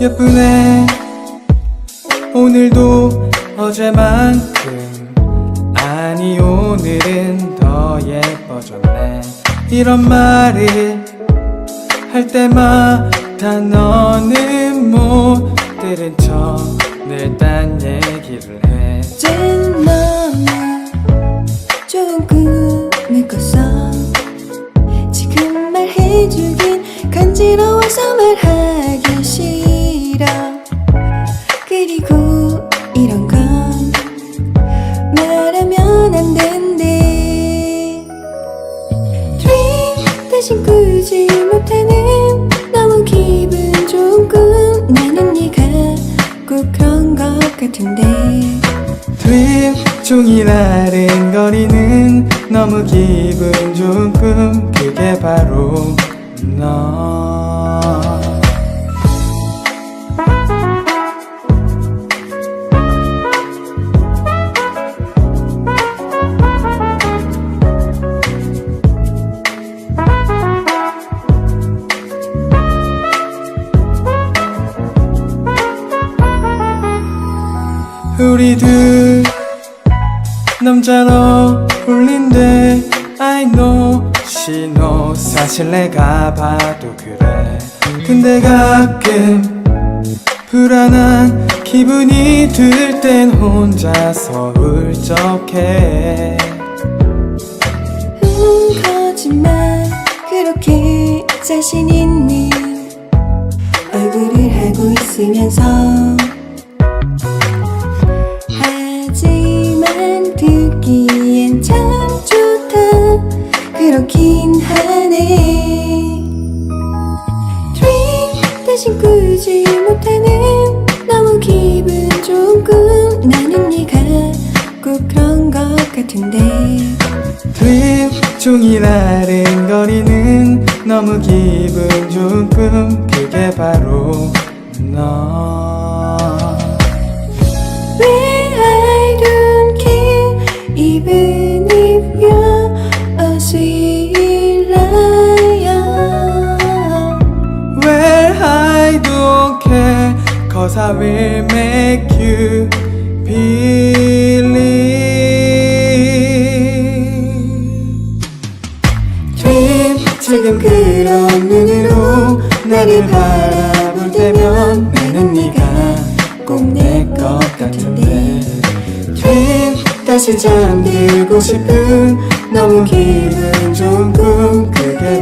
예쁘네. 오늘도 어제만큼 아니 오늘은 더 예뻐졌네. 이런 말을 할 때마다 너는 못 들은 척 늘 딴 얘기를 해. 좋은 꿈을 꿨어 지금 말해주긴 간지러워서 말하 꾸지 못하는 너무 기분 좋은 꿈 나는 네가 꼭 그런 것 같은데. 종일 아른거리는 너무 기분 좋은 꿈 그게 바로 우리들 남자로 울린데 I know. she 사실 내가 봐도 그래. 근데 가끔 불안한 기분이 들 땐 혼자서 울적해. 음, 거짓말 그렇게 자신 있는 얼굴을 하고 있으면서 꾸지 못하는 너무 기분 좋은 꿈. 나는 네가 꼭 그런 것 같은데. 드림 종일 아른거리는 너무 기분 좋은 꿈. 그게 바로 너 care, cause I will make you believe. Dream, 지금 그런 눈으로 나를 바라볼 때면 나는 네가 꼭 내 것 같은데. Dream, 다시 잠들고 싶은 너무 기분 좋은 꿈, 그게